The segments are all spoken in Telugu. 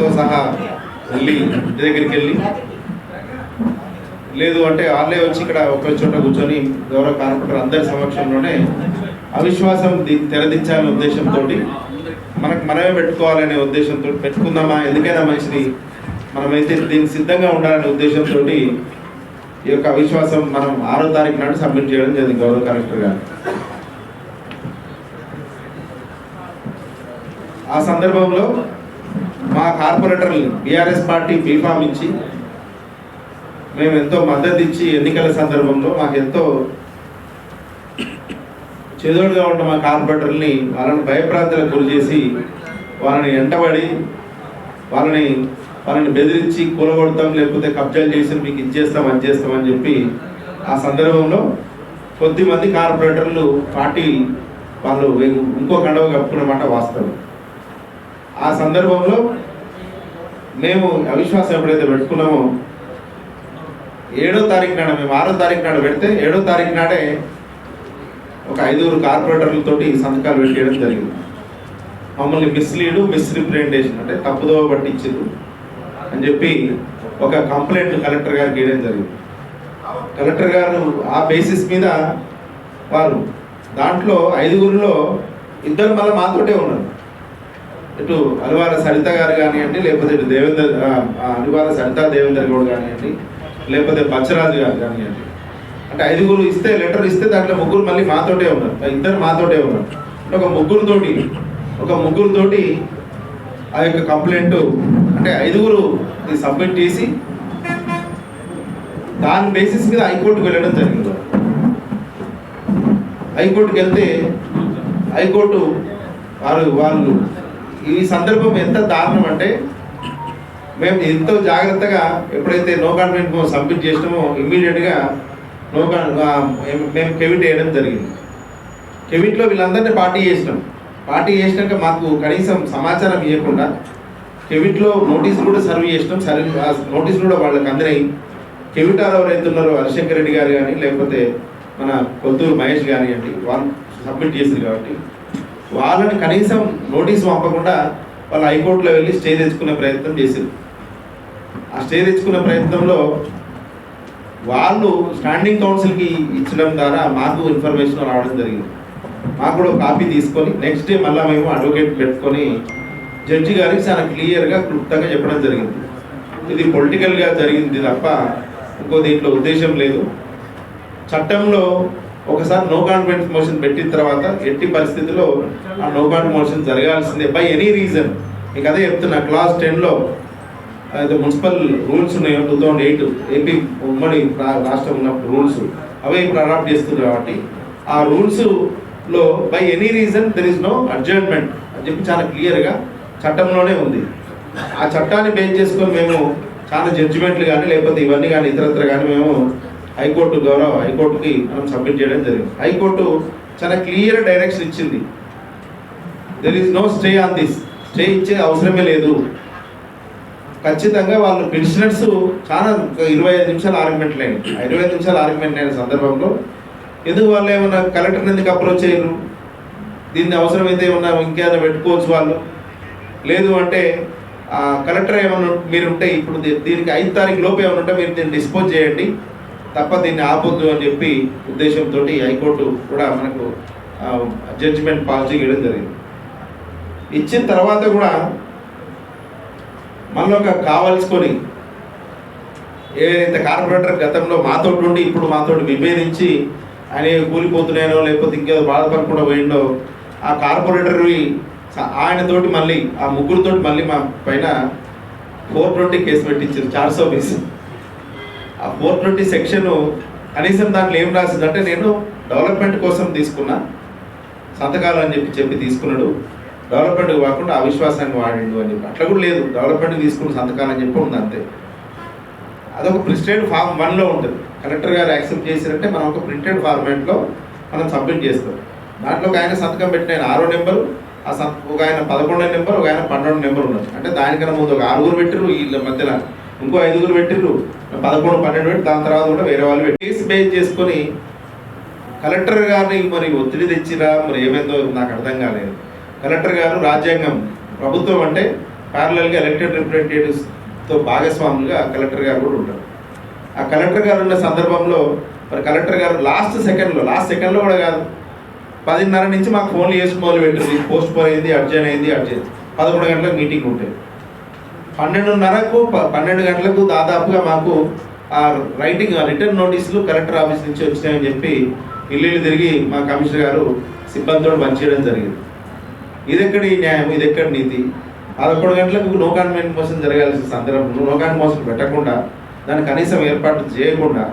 ఉంటే సహా వెళ్ళి ఇంటి దగ్గరికి వెళ్ళి లేదు అంటే వాళ్ళే వచ్చి ఇక్కడ ఒక చోట కూర్చొని గౌరవ కార్పొరేటర్ అందరి సమక్షంలోనే అవిశ్వాసం తెరదించాలనే ఉద్దేశంతో మనకు మనమే పెట్టుకోవాలనే ఉద్దేశంతో పెట్టుకుందామా? ఎందుకైనా మంచిది మనమైతే దీనికి సిద్ధంగా ఉండాలనే ఉద్దేశంతో ఈ యొక్క అవిశ్వాసం మనం ఆరో తారీఖు నాడు సబ్మిట్ చేయడం జరిగింది గౌరవ కలెక్టర్ గారు. ఆ సందర్భంలో మా కార్పొరేటర్లు బీఆర్ఎస్ పార్టీ బీఫామ్ ఇచ్చి మేము ఎంతో మద్దతు ఇచ్చి ఎన్నికల సందర్భంలో మాకు ఎంతో చెదోడుగా ఉన్న మా కార్పొరేటర్ని వాళ్ళని భయప్రాంతాలకు గురి చేసి వాళ్ళని ఎంటబడి వాళ్ళని వాళ్ళని బెదిరించి కూలగొడతాం లేకపోతే కబ్జాలు చేసి మీకు ఇచ్చేస్తాం అది చేస్తాం అని చెప్పి ఆ సందర్భంలో కొద్దిమంది కార్పొరేటర్లు పార్టీ వాళ్ళు ఇంకో కండవ కప్పుకున్నమాట వాస్తవం. ఆ సందర్భంలో మేము అవిశ్వాసం ఎప్పుడైతే పెట్టుకున్నామో ఏడో తారీఖు నాడు మేము ఆరో తారీఖు నాడు పెడితే ఏడో తారీఖు నాడే ఒక ఐదుగురు కార్పొరేటర్లతోటి సంతకాలు పెట్టేయడం జరిగింది. మమ్మల్ని మిస్లీడు మిస్రిప్రజెంటేషన్ అంటే తప్పుదోవ పట్టించారు అని చెప్పి ఒక కంప్లైంట్ కలెక్టర్ గారికి వేయడం జరిగింది. కలెక్టర్ గారు ఆ బేసిస్ మీద వారు దాంట్లో ఐదుగురిలో ఇద్దరు మళ్ళీ మాతోటే ఉన్నారు. ఇటు అనివార సరిత గారు కానివ్వండి లేకపోతే ఇటు దేవేందర్ అనివార సరిత దేవేందర్ గౌడ్ కానివ్వండి లేకపోతే బచ్చరాజు గారు కానివ్వండి. అంటే ఐదుగురు ఇస్తే లెటర్ ఇస్తే దాంట్లో ముగ్గురు మళ్ళీ మాతోటే ఉన్నారు. ఇద్దరు మాతోటే ఉన్నారు. అంటే ఒక ముగ్గురుతోటి ఒక ముగ్గురుతోటి ఆ యొక్క కంప్లైంట్ అంటే ఐదుగురు సబ్మిట్ చేసి దాని బేసిస్ మీద హైకోర్టుకు వెళ్ళడం జరిగింది. హైకోర్టుకి వెళ్తే హైకోర్టు వారు వాళ్ళు ఈ సందర్భం ఎంత దారుణం అంటే మేము ఎంతో జాగ్రత్తగా ఎప్పుడైతే నో కాన్ఫిడెంట్ సబ్మిట్ చేసినామో ఇమ్మీడియట్గా నో మేము కెవిట్ వేయడం జరిగింది. కెవిట్లో వీళ్ళందరినీ పార్టీ చేసినాం. పార్టీ చేసినాక మాకు కనీసం సమాచారం ఇవ్వకుండా కెవిట్లో నోటీసులు కూడా సర్వ్ చేసినాం. సర్వ్ నోటీస్ నోటీసులు కూడా వాళ్ళకి అందరినీ కెవిటార్ ఎవరైతే ఉన్నారో హరిశంకర్ రెడ్డి గారు కానీ లేకపోతే మన కొత్తూరు మహేష్ కానివ్వండి వాళ్ళు సబ్మిట్ చేసింది కాబట్టి వాళ్ళని కనీసం నోటీస్ పంపకుండా వాళ్ళు హైకోర్టులో వెళ్ళి స్టే తెచ్చుకునే ప్రయత్నం చేశారు ఆ స్టే తెచ్చుకునే ప్రయత్నంలో వాళ్ళు స్టాండింగ్ కౌన్సిల్కి ఇచ్చడం ద్వారా మాకు ఇన్ఫర్మేషన్ రావడం జరిగింది. మాకు కూడా కాపీ తీసుకొని నెక్స్ట్ డే మళ్ళీ మేము అడ్వకేట్ పెట్టుకొని జడ్జి గారికి చాలా క్లియర్గా క్లుప్తంగా చెప్పడం జరిగింది. ఇది పొలిటికల్గా జరిగింది తప్ప ఇంకో దీంట్లో ఉద్దేశం లేదు. చట్టంలో ఒకసారి నో కాన్ఫిడెన్స్ మోషన్ పెట్టిన తర్వాత ఎట్టి పరిస్థితిలో ఆ నో కాన్ఫిడెన్స్ మోషన్ జరగాల్సిందే బై ఎనీ రీజన్ మీకు అదే చెప్తున్నా క్లాస్ టెన్లో అయితే మున్సిపల్ రూల్స్ ఉన్నాయో టూ థౌజండ్ ఎయిట్ ఏపీ ఉమ్మడి రాష్ట్రం ఉన్నప్పుడు రూల్స్ అవే ఇప్పుడు అడాప్ట్ చేస్తుంది కాబట్టి ఆ రూల్స్లో by any reason there is no adjournment అని చెప్పి చాలా క్లియర్గా చట్టంలోనే ఉంది. ఆ చట్టాన్ని బేస్ చేసుకొని మేము చాలా జడ్జిమెంట్లు కానీ లేకపోతే ఇవన్నీ కానీ ఇతరత్ర కానీ మేము హైకోర్టు గౌరవ హైకోర్టుకి మనం సబ్మిట్ చేయడం జరిగింది. హైకోర్టు చాలా క్లియర్ డైరెక్షన్ ఇచ్చింది. There is no stay on this stay ఇచ్చే అవసరమే లేదు. ఖచ్చితంగా వాళ్ళు పెన్షనర్స్ చాలా ఇరవై ఐదు నిమిషాలు ఆర్గ్యుమెంట్ లేని. ఇరవై ఐదు నిమిషాలు ఆర్గ్యుమెంట్ అయిన సందర్భంలో ఎందుకు వాళ్ళు ఏమన్నా కలెక్టర్ ఎందుకు అప్రోచ్ చేయరు? దీన్ని అవసరమైతే ఏమన్నా ఇంకేమైనా పెట్టుకోవచ్చు వాళ్ళు? లేదు అంటే కలెక్టర్ ఏమన్నా మీరు ఉంటే ఇప్పుడు దీ- దీనికి ఐదు తారీఖు లోపు ఏమైనా ఉంటే మీరు దీన్ని డిస్పోజ్ చేయండి. తప్ప దీన్ని ఆపొద్దు అని చెప్పి ఉద్దేశంతో హైకోర్టు కూడా మనకు జడ్జిమెంట్ పాస్ చేయడం జరిగింది. ఇచ్చిన తర్వాత కూడా మళ్ళీ ఒక కావాల్సుకొని ఏదైతే కార్పొరేటర్ గతంలో మాతో ఉండి ఇప్పుడు మాతో విభేదించి ఆయన కూలిపోతున్నాయనో లేకపోతే ఇంకేదో బాధపడకుండా పోయిండో ఆ కార్పొరేటర్వి ఆయనతోటి మళ్ళీ ఆ ముగ్గురుతోటి మళ్ళీ మా పైన ఫోర్ ట్వంటీ కేసు పెట్టించారు చార్సో బీసీ. ఆ ఫోర్ ట్వంటీ సెక్షన్ కనీసం దాంట్లో ఏం రాసిందంటే నేను డెవలప్మెంట్ కోసం తీసుకున్నా సంతకాలు అని చెప్పి చెప్పి తీసుకున్నాడు. డెవలప్మెంట్ కాకుండా అవిశ్వాసాన్ని వాడిండు అని చెప్పి. అట్లా కూడా లేదు. డెవలప్మెంట్ తీసుకున్న సంతకాలు అని చెప్పి ఉంది అంతే. అదొక ప్రింటెడ్ ఫామ్ వన్లో ఉంటుంది. కలెక్టర్ గారు యాక్సెప్ట్ చేసినట్టే మనం ఒక ప్రింటెడ్ ఫార్మాట్లో మనం సబ్మిట్ చేస్తాం. దాంట్లో ఒక ఆయన సంతకం పెట్టిన ఆయన ఆరో నెంబరు ఆ సంత ఒక ఆయన పదకొండో నెంబర్ ఒక ఆయన పన్నెండు నెంబర్ ఉన్నారు. అంటే దానికన్నా ముందు ఒక ఆరుగురు పెట్టారు వీళ్ళ మధ్యలో. ఇంకో ఐదుగురు పెట్టిర్రు. పదకొండు పన్నెండు పెట్టి దాని తర్వాత కూడా వేరే వాళ్ళు పెట్టి కేసు బేస్ చేసుకొని కలెక్టర్ గారిని మరి ఒత్తిడి తెచ్చిరా? మరి ఏమైందో నాకు అర్థం కాలేదు. కలెక్టర్ గారు రాజ్యాంగం ప్రభుత్వం అంటే ప్యారలల్గా ఎలక్టెడ్ రిప్రజెంటేటివ్స్తో భాగస్వాములుగా కలెక్టర్ గారు కూడా ఉంటారు. ఆ కలెక్టర్ గారు ఉన్న సందర్భంలో మరి కలెక్టర్ గారు లాస్ట్ సెకండ్లో లాస్ట్ సెకండ్లో కూడా కాదు. పదిన్నర నుంచి మాకు ఫోన్లు చేసి మొదలు పెట్టింది పోస్ట్ పోన్ అయింది అర్జెంట్ అయింది అర్జెంట్ పదకొండు గంటలకు మీటింగ్ ఉంటాయి పన్నెండున్నరకు ప- పన్నెండు గంటలకు దాదాపుగా మాకు ఆ రైటింగ్ రిటర్న్ నోటీసులు కలెక్టర్ ఆఫీస్ నుంచి వచ్చినాయని చెప్పి ఇల్లు తిరిగి మా కమిషనర్ గారు సిబ్బందితో పనిచేయడం జరిగింది. ఇది ఎక్కడి న్యాయం? ఇది ఎక్కడి నీతి? పదకొండు గంటలకు నో కాన్వెంట్ మోసం జరగాల్సిన సందర్భం నో కాన్ పెట్టకుండా దాన్ని కనీసం ఏర్పాటు చేయకుండా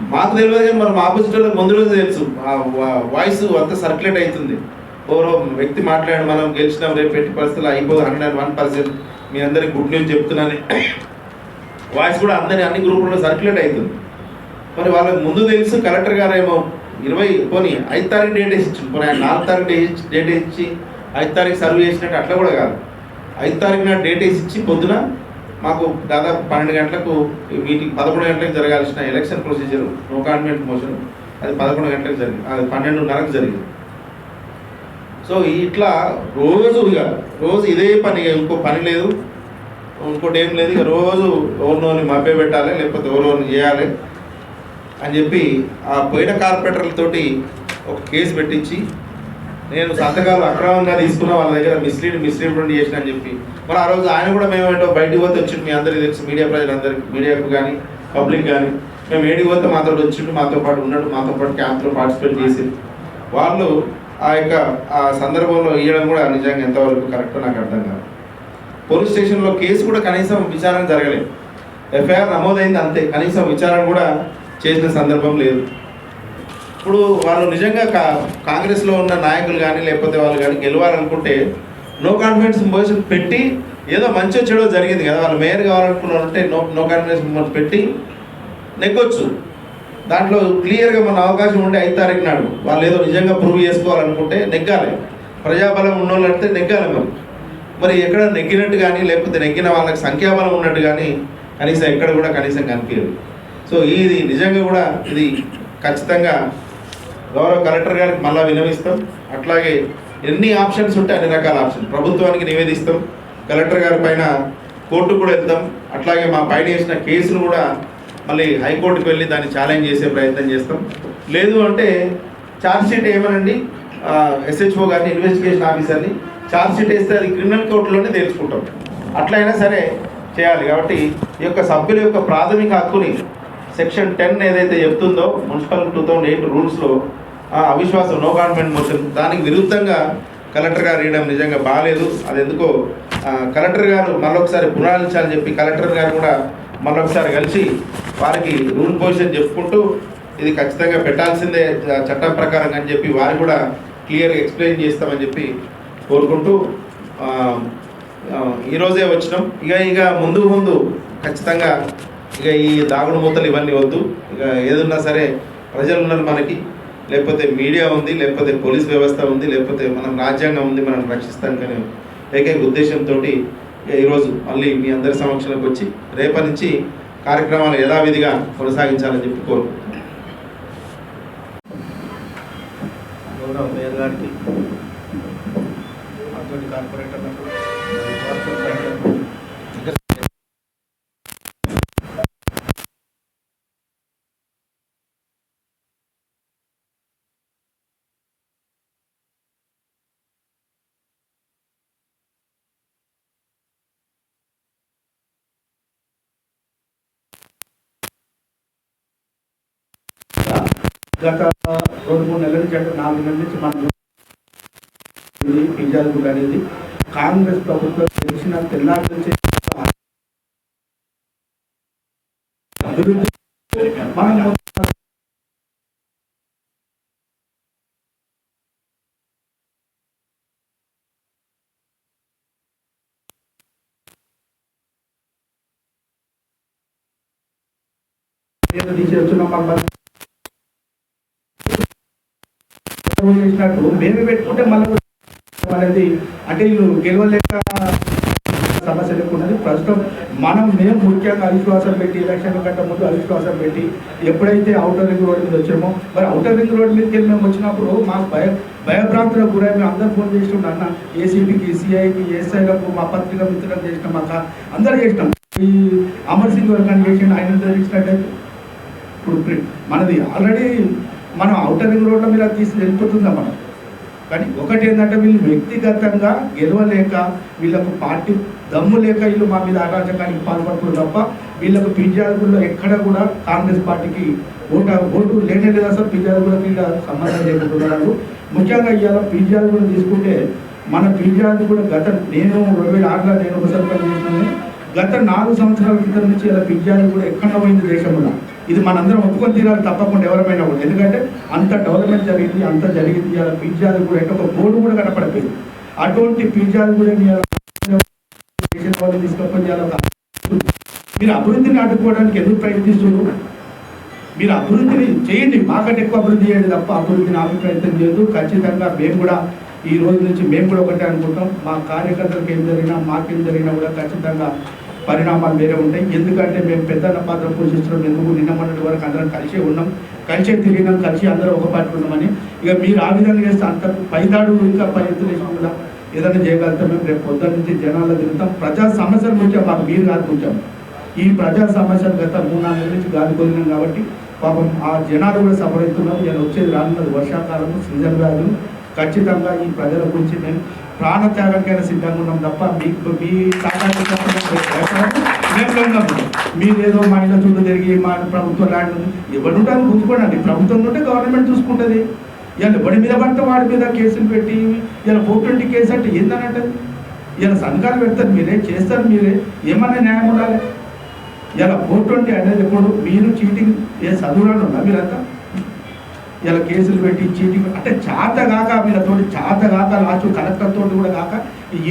మాకు తెలియదు కానీ మనం ఆపోజిట్ వాళ్ళకి ముందు రోజు తెలుసు. ఆ వా- వాయిస్ అంతా సర్క్యులేట్ అవుతుంది. ఎవరో వ్యక్తి మాట్లాడి మనం గెలిచినాం రేపు పెట్టి పరిస్థితులు అయిపోదు హండ్రెడ్ వన్ పర్సెంట్ మీ అందరికి గుడ్ న్యూస్ చెప్తున్నాను. వాయిస్ కూడా అందరి అన్ని గ్రూపుల్లో సర్క్యులేట్ అవుతుంది. మరి వాళ్ళకి ముందు తెలుసు కలెక్టర్ గారేమో ఏమో ఇరవై పోనీ ఐదు తారీఖు డేట్ వేసి పోనీ ఆయన నాలుగు తారీఖు డేట్ డేట్ ఇచ్చి ఐదు తారీఖు సర్వ్ చేసినట్టు అట్లా కూడా కాదు. ఐదు తారీఖు నాడు డేట్ వేసి ఇచ్చి పొద్దున మాకు దాదాపు పన్నెండు గంటలకు మీటింగ్ పదకొండు గంటలకు జరగాల్సిన election procedure no convent motion అది పదకొండు గంటలకు జరిగింది అది పన్నెండున్నరకు జరిగింది. సో ఇట్లా రోజు ఇక రోజు ఇదే పని ఇక ఇంకో పని లేదు. ఇంకోటి ఏం లేదు ఇక రోజు ఎవరినోని మభ్య పెట్టాలి లేకపోతే ఎవరిని చేయాలి అని చెప్పి ఆ పోయిన కార్పొరేటర్లతోటి ఒక కేసు పెట్టించి నేను సంతకాలు అక్రమంగా తీసుకున్న వాళ్ళ దగ్గర మిస్లీడ్ మిస్లీడ్ చేసిన అని చెప్పి. మరి ఆ రోజు ఆయన కూడా మేము ఏంటో బయటికి పోతే వచ్చిండు మీ అందరికీ తెలుసు మీడియా ప్రజలందరికీ మీడియాకు కానీ పబ్లిక్ కానీ. మేము ఏడికి పోతే మాతో వచ్చిండు మాతో పాటు ఉన్నాడు మాతో పాటు క్యాంప్లో పార్టిసిపేట్ చేసి వాళ్ళు ఆ యొక్క ఆ సందర్భంలో ఇవ్వడం కూడా నిజంగా ఎంతవరకు కరెక్టో నాకు అర్థం కాదు. పోలీస్ స్టేషన్లో కేసు కూడా కనీసం విచారణ జరగలేదు. ఎఫ్ఐఆర్ నమోదైంది అంతే కనీసం విచారణ కూడా చేసిన సందర్భం లేదు. ఇప్పుడు వాళ్ళు నిజంగా కా కాంగ్రెస్లో ఉన్న నాయకులు కానీ లేకపోతే వాళ్ళు కానీ గెలవాలనుకుంటే నో కాన్ఫిడెన్స్ మోషన్ పెట్టి ఏదో మంచి చెడో జరిగింది కదా వాళ్ళు మేయర్ కావాలనుకున్నారంటే నో నో కాన్ఫిడెన్స్ మోషన్ పెట్టి నెగ్గొచ్చు. దాంట్లో క్లియర్గా మన అవకాశం ఉండే ఐదు తారీఖు నాడు వాళ్ళు ఏదో నిజంగా ప్రూవ్ చేసుకోవాలనుకుంటే నెగ్గాలి. ప్రజాబలం ఉన్నోళ్ళు అంటే నెగ్గాలి మరి. మరి ఎక్కడ నెగ్గినట్టు కానీ లేకపోతే నెగ్గిన వాళ్ళకి సంఖ్యాబలం ఉన్నట్టు కానీ కనీసం ఎక్కడ కూడా కనీసం కనిపించదు. సో ఇది నిజంగా కూడా ఇది ఖచ్చితంగా గౌరవ కలెక్టర్ గారికి మళ్ళీ వినవిస్తాం. అట్లాగే ఎన్ని ఆప్షన్స్ ఉంటే అన్ని రకాల ఆప్షన్ ప్రభుత్వానికి నివేదిస్తాం. కలెక్టర్ గారి పైన కోర్టు కూడా వెళ్తాం. అట్లాగే మా పైన వేసిన కేసును కూడా మళ్ళీ హైకోర్టుకు వెళ్ళి దాన్ని ఛాలెంజ్ చేసే ప్రయత్నం చేస్తాం. లేదు అంటే ఛార్జ్షీట్ ఏమనండి? ఎస్హెచ్ఓ గారిని ఇన్వెస్టిగేషన్ ఆఫీసర్ని ఛార్జ్షీట్ వేస్తే అది క్రిమినల్ కోర్టులోనే తెలుసుకుంటాం అట్లయినా సరే చేయాలి కాబట్టి ఈ యొక్క సభ్యుల యొక్క ప్రాథమిక హక్కుని సెక్షన్ టెన్ ఏదైతే చెప్తుందో మున్సిపల్ టూ థౌజండ్ ఎయిట్ రూల్స్లో అవిశ్వాసం నో గవర్నమెంట్ మోషన్ దానికి విరుద్ధంగా కలెక్టర్ గారు వేయడం నిజంగా బాగాలేదు అది ఎందుకో కలెక్టర్ గారు మరొకసారి పునరాలించాలని చెప్పి కలెక్టర్ గారు కూడా మరొకసారి కలిసి వారికి రూల్ పొజిషన్ చెప్పుకుంటూ ఇది ఖచ్చితంగా పెట్టాల్సిందే చట్టం ప్రకారం అని చెప్పి వారు కూడా క్లియర్గా ఎక్స్ప్లెయిన్ చేస్తామని చెప్పి కోరుకుంటూ ఈరోజే వచ్చినాం. ఇక ఇక ముందు ముందు ఖచ్చితంగా ఇక ఈ దాగుడు మూతలు ఇవన్నీ వద్దు. ఇక ఏదున్నా సరే ప్రజలు ఉన్నారు మనకి. లేకపోతే మీడియా ఉంది లేకపోతే పోలీస్ వ్యవస్థ ఉంది లేకపోతే మనం రాజ్యాంగం ఉంది మనం రక్షిస్తానికనే ఏకైక ఉద్దేశంతో ఈరోజు మళ్ళీ మీ అందరి సమక్షంలోకి వచ్చి రేపటి నుంచి కార్యక్రమాలు యథావిధిగా కొనసాగించాలని చెప్పి కోరుకుంటున్నాను గౌరవ మేయర్ గారికి అతోటి కార్పొరేటర్లకు కార్పొరేట్ ప్రజలకు గత రెండు మూడు నెలల నుంచి అంటే నాలుగు నెలల నుంచి మనం ఇది అనేది కాంగ్రెస్ ప్రభుత్వం తెలిసిన తెల్లారి నుంచి అభివృద్ధి మనం ఏదో తీసేస్తున్నాం మనం చేసినట్టు మేమే పెట్టుకుంటే మళ్ళీ అనేది అంటే వీళ్ళు గెలవలేక సమస్య ఎక్కువ ప్రస్తుతం మనం మేము ముఖ్యంగా అవిశ్వాసం పెట్టి ఎలక్షన్ కంటే ముందు అవిశ్వాసం పెట్టి ఎప్పుడైతే అవుటర్ రింగ్ రోడ్ మీద వచ్చామో మరి అవుటర్ రింగ్ రోడ్ మీదకి వెళ్ళి మేము వచ్చినప్పుడు మాకు భయ భయభ్రాంతులకు గురై మేము అందరు ఫోన్ చేసినాం అన్న ఏసీబీకి సిఐకి ఎస్ఐలకు మా పత్రిక మిత్రులకు చేసినాం అక్క అందరు చేసినాం. ఈ అమర్ సింగ్ వర్గాన్ని చేసిన ఆయన తెలిసినట్టయితే ఇప్పుడు మనది ఆల్రెడీ మనం అవుటర్ రింగ్ రోడ్ల మీద తీసి వెళ్ళిపోతుందా మనం? కానీ ఒకటి ఏంటంటే వీళ్ళు వ్యక్తిగతంగా గెలవలేక వీళ్ళకు పార్టీ దమ్ము లేక వీళ్ళు మా మీద అరాచకానికి పాల్పడుతున్నారు తప్ప వీళ్ళకు పిజ్జాదుల్లో ఎక్కడ కూడా కాంగ్రెస్ పార్టీకి ఓటు ఓటు లేనే లేదా సార్ పిజ్జాదులకి సంబంధం లేకుంటున్నారు. ముఖ్యంగా ఇవాళ పిజ్జాదులు తీసుకుంటే మన పిజ్జాదు కూడా గత నేను రెండు వేల ఆరులో నేను ఒక సర్పంచ్ చేసినాను. గత నాలుగు సంవత్సరాల క్రితం నుంచి ఇలా పిజ్జాదు కూడా ఎక్కడ పోయింది దేశంలో? ఇది మనందరం ఒప్పుకొని తీరాలి తప్పకుండా ఎవరమైనా కూడా. ఎందుకంటే అంత డెవలప్మెంట్ జరిగింది అంత జరిగింది. ఇలా పిజ్జాలు కూడా అంటే ఒక బోర్డు కూడా కనపడలేదు అటువంటి పిజ్జాలు కూడా తీసుకొని మీరు అభివృద్ధిని అడ్డుకోవడానికి ఎందుకు ప్రయత్నిస్తున్నారు? మీరు అభివృద్ధిని చేయండి. మాకంటే ఎక్కువ అభివృద్ధి చేయండి తప్ప అభివృద్ధిని ఆపే ప్రయత్నం చేయదు ఖచ్చితంగా మేము కూడా ఈ రోజు నుంచి మేము కూడా ఒకటే అనుకుంటాం. మా కార్యకర్తలకు ఏం జరిగినా మాకేం జరిగినా కూడా ఖచ్చితంగా పరిణామాలు వేరే ఉంటాయి. ఎందుకంటే మేము పెద్దన్న పాత్ర పోషిస్తున్నాం. ఎందుకు? నిన్న మొన్నటి వరకు అందరం కలిసే ఉన్నాం. కలిసే తిరిగినాం. కలిసి అందరం ఒక పాటు ఉన్నామని. ఇక మీరు ఆ విధంగా చేస్తే అంత పైదాడు ఇంకా పై ఎత్తులు వేసినా ఏదైనా చేయగలుగుతాం మేము. రేపు పొద్దున్న నుంచి జనాల్లో తిరుగుతాం. ప్రజా సమస్యల నుంచి మాకు మీరు కాదుకుంటాం ఈ ప్రజా సమస్యలు గత మూడు నాలుగు నెలల నుంచి గాలి కొలినాం కాబట్టి పాపం ఆ జనాలు కూడా సఫర్ ఇలా వచ్చేది రానున్నది వర్షాకాలము సీజన్ వ్యాధులు. ఖచ్చితంగా ఈ ప్రజల గురించి మేము ప్రాణ త్యాగానికైనా సిద్ధంగా ఉన్నాం తప్ప మీకు మీ తాగానికి మేము భయపడము. మీరు ఏదో మా ఇంట్లో చూడ జరిగి మా ప్రభుత్వం లాంటి ఉంది ఎవరు ఉంటుంది గుర్తుపడండి. ప్రభుత్వం ఉంటే గవర్నమెంట్ చూసుకుంటుంది. ఇలా ఎవడి మీద పడితే వాడి మీద కేసులు పెట్టి ఇలా ఫోర్ ట్వంటీ కేసు అంటే ఏందని అంటది ఇలా సంఘాలు పెడతారు. మీరే చేస్తారు మీరే. ఏమన్నా న్యాయం ఉండాలి? ఇలా ఫోర్ ట్వంటీ అనేది ఎప్పుడు మీరు చీటింగ్ ఏ చదువురాను ఉందా మీరంతా ఇలా కేసులు పెట్టి చీటింగ్ అంటే చేత కాక వీళ్ళతోటి చేత కాక లాస్ట్ కలెక్టర్ తోటి కూడా కాక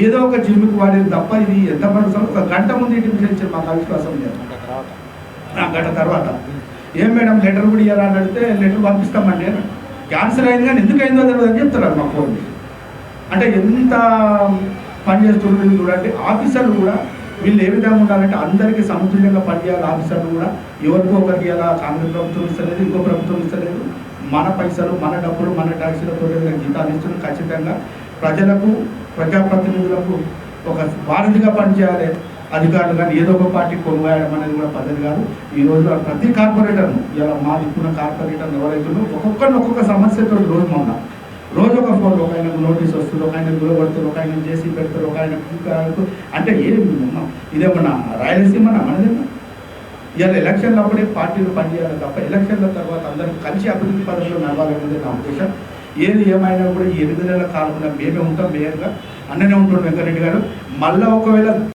ఏదో ఒక జిమ్కి వాడేది తప్ప ఇది ఎంత మంది ఒక గంట ముందు ఇంటి ఇచ్చారు మాకు అవిశ్వాసం లేదు. ఆ గంట తర్వాత. ఏం మేడం లెటర్ కూడా ఇవ్వాలా అని అడిగితే లెటర్ పంపిస్తామండి అని క్యాన్సిల్ అయింది కానీ ఎందుకు అయిందో తెలియదు అని చెప్తున్నారు మా ఫోన్. అంటే ఎంత పని చేస్తున్నారు చూడండి ఆఫీసర్లు కూడా వీళ్ళు ఏ విధంగా ఉండాలంటే అందరికీ సమతుల్యంగా పనిచేయాలి ఆఫీసర్లు కూడా. ఎవరికో ఒకరికి ఇలా కాంగ్రెస్ ప్రభుత్వం ఇస్తలేదు ఇంకో ప్రభుత్వం ఇస్తలేదు. మన పైసలు మన డబ్బులు మన ట్యాక్సీలతో జీతాలు ఇస్తున్న ఖచ్చితంగా ప్రజలకు ప్రజాప్రతినిధులకు ఒక వారధిగా పనిచేయాలి. అధికారులు కానీ ఏదో ఒక పార్టీ కొనుగోయడం అనేది కూడా పద్ధతి కాదు. ఈ రోజు ప్రతి కార్పొరేటర్ను ఇలా మా దిక్కున్న కార్పొరేటర్లు ఎవరైతున్నారో ఒక్కొక్కరిని ఒక్కొక్క సమస్యతో రోజు మొన్న. రోజు ఒక ఫోన్ ఒక ఆయన నోటీస్ వస్తుంది ఒక ఆయన దూరపడుతుంది ఒక ఆయన చేసి పెడతారు ఒక ఆయన అంటే ఏమి ఇదేమన్నా రాయలసీమ మనదేమన్నా? ఇవాళ ఎలక్షన్లు అప్పుడే పార్టీలు పనిచేయాలి తప్ప ఎలక్షన్ల తర్వాత అందరం కలిసి అభివృద్ధి పదంలో నడవాలనేది నా ఉద్దేశం. ఏది ఏమైనా కూడా ఈ ఎనిమిది నెలల కాలంలో మేమే ఉంటాం మేయర్గా. అన్ననే ఉంటుండే వెంకరెడ్డి గారు. మళ్ళీ ఒకవేళ